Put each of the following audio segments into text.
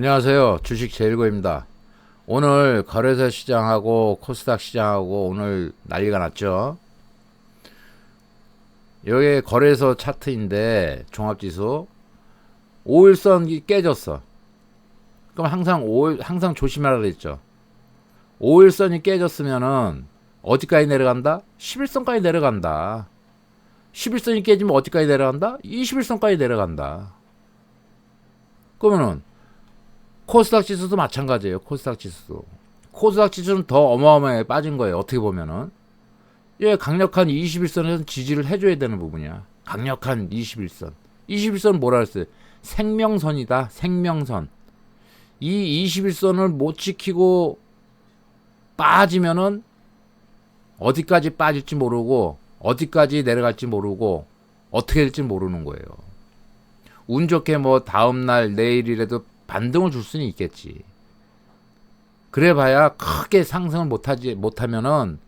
안녕하세요. 주식 제일고입니다. 오늘 거래소 시장하고 코스닥 시장하고 오늘 난리가 났죠. 여기 거래소 차트인데 종합지수 5일선이 깨졌어. 그럼 항상 5일 항상 조심하라 그랬죠. 5일선이 깨졌으면은 어디까지 내려간다? 11선까지 내려간다. 11선이 깨지면 어디까지 내려간다? 21선까지 내려간다. 그러면은 코스닥 지수도 마찬가지예요. 코스닥 지수도. 코스닥 지수는 더 어마어마하게 빠진 거예요. 어떻게 보면은. 예, 강력한 21선에서 지지를 해줘야 되는 부분이야. 강력한 21선. 21선은 뭐라 그랬어요? 생명선이다. 생명선. 이 21선을 못 지키고 빠지면은 어디까지 빠질지 모르고 어디까지 내려갈지 모르고 어떻게 될지 모르는 거예요. 운 좋게 뭐 다음 날 내일이라도 반등을 줄 수는 있겠지. 그래봐야 크게 상승을 못하지 못하면은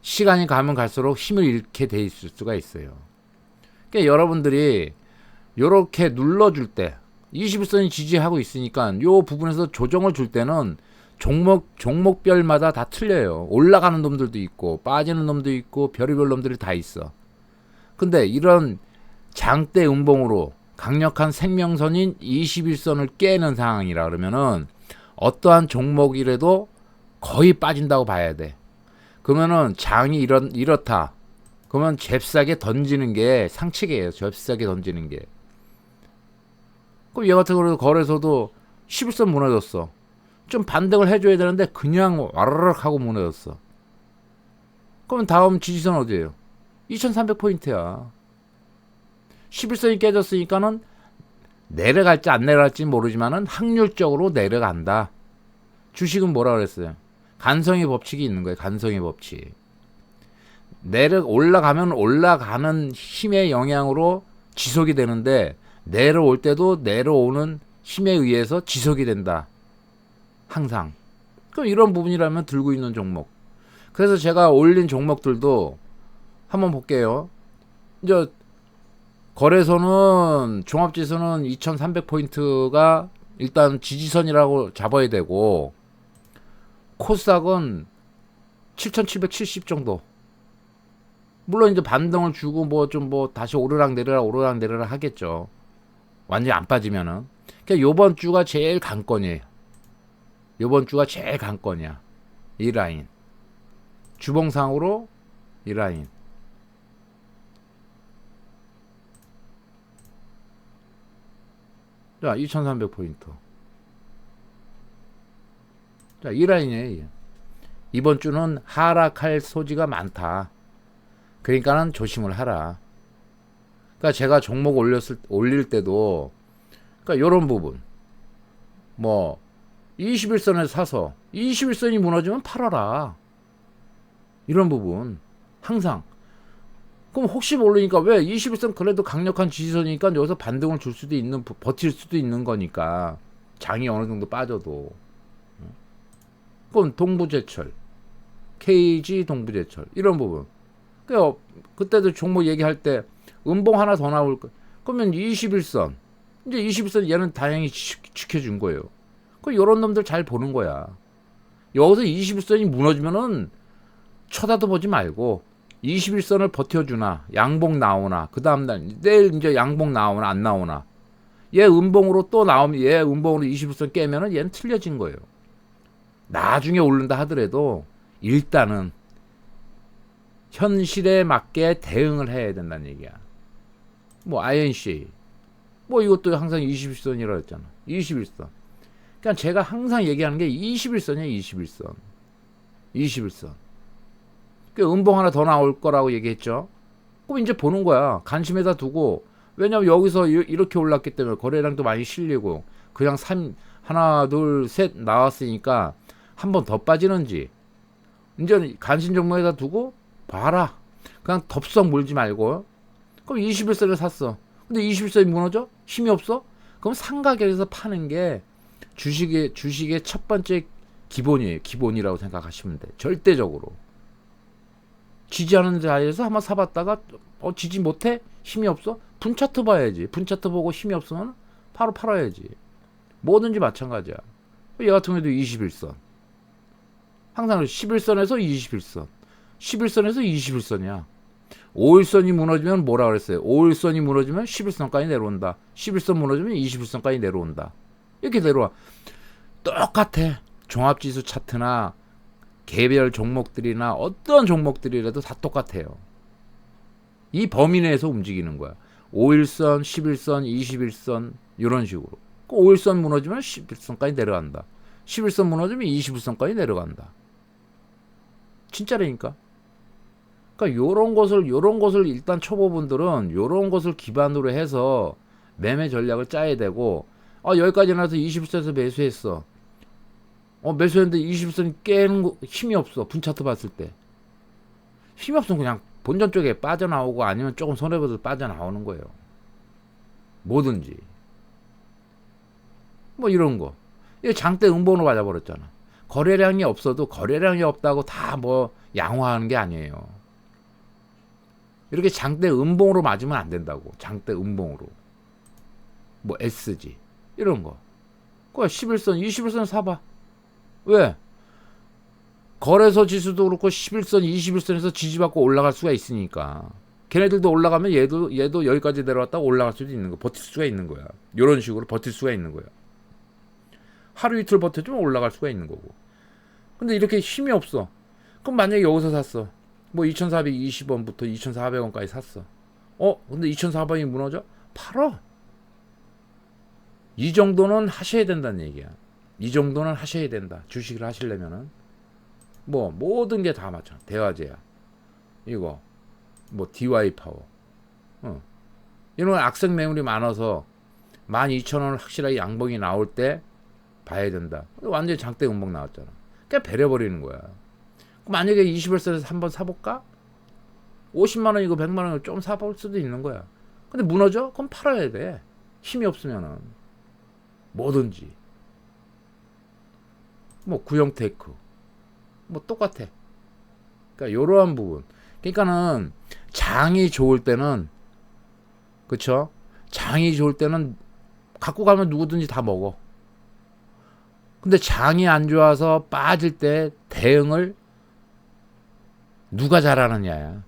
시간이 가면 갈수록 힘을 잃게 돼 있을 수가 있어요. 그러니까 여러분들이 요렇게 눌러줄 때 21선이 지지하고 있으니까 요 부분에서 조정을 줄 때는 종목 종목별마다 다 틀려요. 올라가는 놈들도 있고 빠지는 놈도 있고 별의별 놈들이 다 있어. 근데 이런 장대 음봉으로 강력한 생명선인 21선을 깨는 상황이라 그러면은 어떠한 종목이라도 거의 빠진다고 봐야 돼. 그러면은 장이 이런 이렇다. 그러면 잽싸게 던지는 게 상책이에요. 잽싸게 던지는 게. 그럼 얘 같은 경우도 거래소도 11선 무너졌어. 좀 반등을 해줘야 되는데 그냥 와르륵 하고 무너졌어. 그럼 다음 지지선 어디예요? 2300포인트야. 11선이 깨졌으니까는 내려갈지 안 내려갈지 모르지만은 확률적으로 내려간다. 주식은 뭐라 그랬어요? 간성의 법칙이 있는 거예요. 간성의 법칙. 내려 올라가면 올라가는 힘의 영향으로 지속이 되는데 내려올 때도 내려오는 힘에 의해서 지속이 된다. 항상. 그럼 이런 부분이라면 들고 있는 종목. 그래서 제가 올린 종목들도 한번 볼게요. 이제 거래소는 종합지수는 2300포인트가 일단 지지선이라고 잡아야 되고 코스닥은 7770 정도. 물론 이제 반등을 주고 뭐좀뭐 다시 오르락 내리락 오르락 내리락 하겠죠. 완전히 안 빠지면은. 그러니까 요번 주가 제일 강권이에요. 요번 주가 제일 강권이야. 이 라인. 주봉상으로 이 라인. 자, 2300포인트. 자, 이 라인이에요. 이번 주는 하락할 소지가 많다. 그러니까는 조심을 하라. 그러니까 제가 종목 올렸을 올릴 때도 그러니까 요런 부분. 뭐 21선에 사서 21선이 무너지면 팔아라. 이런 부분 항상 그럼 혹시 모르니까 왜 21선 그래도 강력한 지지선이니까 여기서 반등을 줄 수도 있는 버틸 수도 있는 거니까. 장이 어느 정도 빠져도. 그럼 동부제철. KG 동부제철. 이런 부분. 그 그때도 종목 얘기할 때 음봉 하나 더 나올 거. 그러면 21선. 이제 21선 얘는 다행히 지, 지켜준 거예요. 그 요런 놈들 잘 보는 거야. 여기서 21선이 무너지면은 쳐다도 보지 말고 21선을 버텨주나 양봉 나오나 그 다음날 내일 이제 양봉 나오나 안 나오나 얘 음봉으로 또 나오면 얘 음봉으로 21선 깨면은 얘는 틀려진 거예요. 나중에 오른다 하더라도 일단은 현실에 맞게 대응을 해야 된다는 얘기야. 뭐 INC 뭐 이것도 항상 21선이라고 했잖아. 21선. 그러니까 제가 항상 얘기하는 게 21선이야 21선. 21선. 그 음봉 하나 더 나올 거라고 얘기했죠. 그럼 이제 보는 거야. 관심에다 두고 왜냐면 여기서 이렇게 올랐기 때문에 거래량도 많이 실리고 그냥 3 하나 둘 셋 나왔으니까 한 번 더 빠지는지 이제 관심 종목에다 두고 봐라. 그냥 덥석 물지 말고 그럼 21선을 샀어. 근데 21선이 무너져? 힘이 없어? 그럼 상가격에서 파는 게 주식의 주식의 첫 번째 기본이에요. 기본이라고 생각하시면 돼. 절대적으로. 지지하는 자리에서 한번 사봤다가 어 지지 못해 힘이 없어 분차트 봐야지 분차트 보고 힘이 없으면 바로 팔아야지 뭐든지 마찬가지야. 얘 같은 경우도 21선. 항상 11선에서 21선. 11선에서 21선이야. 5일선이 무너지면 뭐라 그랬어요? 5일선이 무너지면 11선까지 내려온다. 11선 무너지면 21선까지 내려온다. 이렇게 내려와. 똑같아. 종합지수 차트나 개별 종목들이나 어떤 종목들이라도 다 똑같아요. 이 범위 내에서 움직이는 거야. 5일선, 11선, 21선 이런 식으로. 그 5일선 무너지면 11선까지 내려간다. 11선 무너지면 21선까지 내려간다. 진짜라니까. 그러니까 요런 것을 요런 것을 일단 초보분들은 요런 것을 기반으로 해서 매매 전략을 짜야 되고 아 여기까지 나서 21선에서 매수했어. 어 매수했는데 21선 깨는 거 힘이 없어. 분차트 봤을 때. 힘이 없으면 그냥 본전 쪽에 빠져나오고 아니면 조금 손해보듯 빠져나오는 거예요. 뭐든지. 뭐 이런 거. 이거 장대 음봉으로 맞아버렸잖아. 거래량이 없어도 거래량이 없다고 다 뭐 양호하는 게 아니에요. 이렇게 장대 음봉으로 맞으면 안 된다고. 장대 음봉으로. 뭐 SG 이런 거. 그거 11선, 21선 사봐. 왜? 거래소 지수도 그렇고 11선, 21선에서 지지받고 올라갈 수가 있으니까. 걔네들도 올라가면 얘도 얘도 여기까지 내려왔다가 올라갈 수도 있는 거, 버틸 수가 있는 거야. 이런 식으로 버틸 수가 있는 거야. 하루 이틀 버텨주면 올라갈 수가 있는 거고. 근데 이렇게 힘이 없어. 그럼 만약에 여기서 샀어. 뭐 2,420원부터 2,400원까지 샀어. 어? 근데 2,400원이 무너져? 팔어. 이 정도는 하셔야 된다는 얘기야. 이 정도는 하셔야 된다. 주식을 하시려면은 뭐 모든 게 다 맞춰. 대화제야. 이거 뭐 DY 파워. 어. 이런 악성 매물이 많아서 12,000원 확실하게 양봉이 나올 때 봐야 된다. 완전히 장대 음봉 나왔잖아. 그냥 배려버리는 거야. 만약에 21선에서 한번 사볼까? 50만 원 이거 100만 원을 좀 사볼 수도 있는 거야. 근데 무너져? 그럼 팔아야 돼. 힘이 없으면은 뭐든지 뭐 구형 테이크 뭐 똑같아. 그러니까 이러한 부분. 그러니까는 장이 좋을 때는 그쵸? 장이 좋을 때는 갖고 가면 누구든지 다 먹어. 근데 장이 안 좋아서 빠질 때 대응을 누가 잘하느냐야.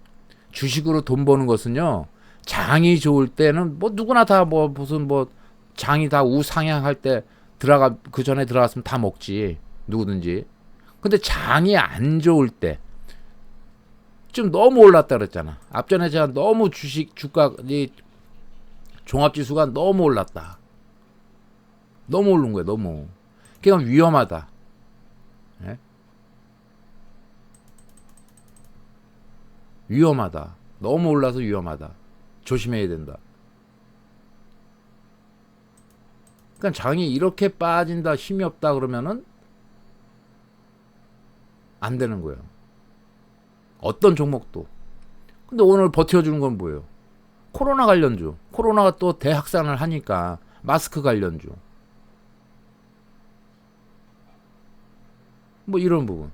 주식으로 돈 버는 것은요. 장이 좋을 때는 뭐 누구나 다 뭐 무슨 뭐 장이 다 우상향할 때 들어가 그 전에 들어갔으면 다 먹지 누구든지. 근데 장이 안 좋을 때 좀 너무 올랐다 그랬잖아. 앞전에 제가 너무 주식 주가 이 종합 지수가 너무 올랐다. 너무 오른 거야 너무. 그냥 위험하다. 예? 위험하다. 너무 올라서 위험하다. 조심해야 된다. 그러니까 장이 이렇게 빠진다, 힘이 없다 그러면은 안 되는 거예요. 어떤 종목도. 근데 오늘 버텨주는 건 뭐예요? 코로나 관련주. 코로나가 또 대확산을 하니까 마스크 관련주. 뭐 이런 부분.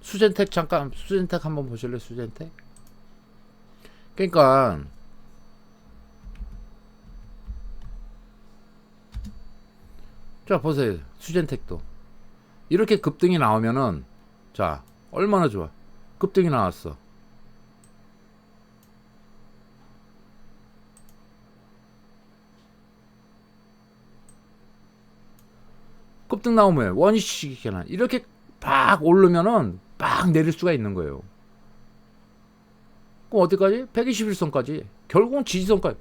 수젠텍 잠깐 수젠텍 한번 보실래요? 수젠텍? 그러니까 자 보세요. 수젠텍도 이렇게 급등이 나오면은 자 얼마나 좋아. 급등이 나왔어. 급등 나오면 원위치기나 이렇게 팍 오르면은 팍 내릴 수가 있는 거예요. 그럼 어디까지? 121선까지. 결국은 지지선까지.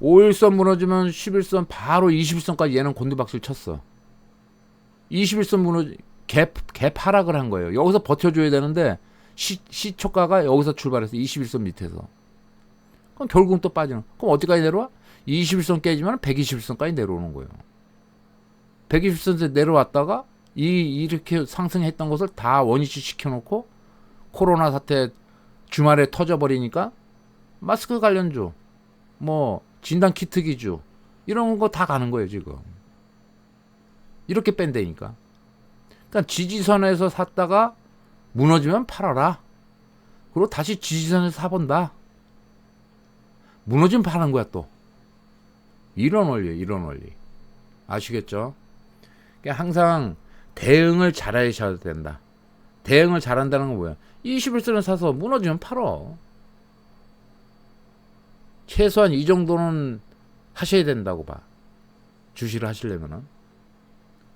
5일선 무너지면 11선 바로 21선까지 얘는 곤두박질 쳤어. 21선 무너지 갭, 갭 하락을 한 거예요. 여기서 버텨줘야 되는데 시, 시초가가 여기서 출발해서 21선 밑에서. 그럼 결국은 또 빠지는. 그럼 어디까지 내려와? 21선 깨지면 121선까지 내려오는 거예요. 120선에 내려왔다가 이 이렇게 상승했던 것을 다 원위치 시켜놓고 코로나 사태 주말에 터져버리니까 마스크 관련주, 뭐 진단 키트 기주 이런 거 다 가는 거예요 지금. 이렇게 뺀다니까. 그러니까 지지선에서 샀다가 무너지면 팔아라. 그리고 다시 지지선에서 사본다. 무너지면 파는 거야 또. 이런 원리, 이런 원리. 아시겠죠? 그러니까 항상 대응을 잘하셔야 된다. 대응을 잘한다는 건 뭐야? 21세는 사서 무너지면 팔어. 최소한 이 정도는 하셔야 된다고 봐. 주시를 하시려면은.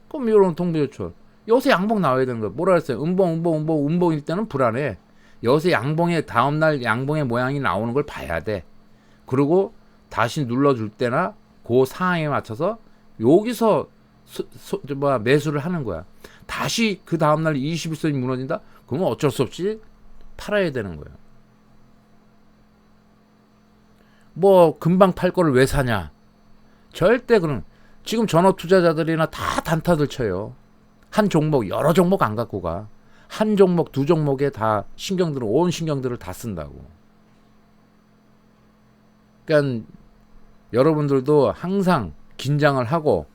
그럼 이런 동부요철. 요새 양봉 나와야 되는 거야. 뭐라 했어요? 음봉, 음봉, 음봉, 음봉일 때는 불안해. 요새 양봉의 다음날 양봉의 모양이 나오는 걸 봐야 돼. 그리고 다시 눌러줄 때나 그 상황에 맞춰서 여기서 수, 수, 저 뭐야, 매수를 하는 거야. 다시 그 다음날 21선이 무너진다? 그러면 어쩔 수 없이 팔아야 되는 거야. 뭐 금방 팔 거를 왜 사냐? 절대 그런 지금 전업 투자자들이나 다 단타들 쳐요. 한 종목 여러 종목 안 갖고 가. 한 종목 두 종목에 다 신경들을 온 신경들을 다 쓴다고. 그러니까 여러분들도 항상 긴장을 하고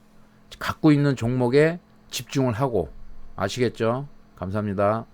갖고 있는 종목에 집중을 하고 아시겠죠? 감사합니다.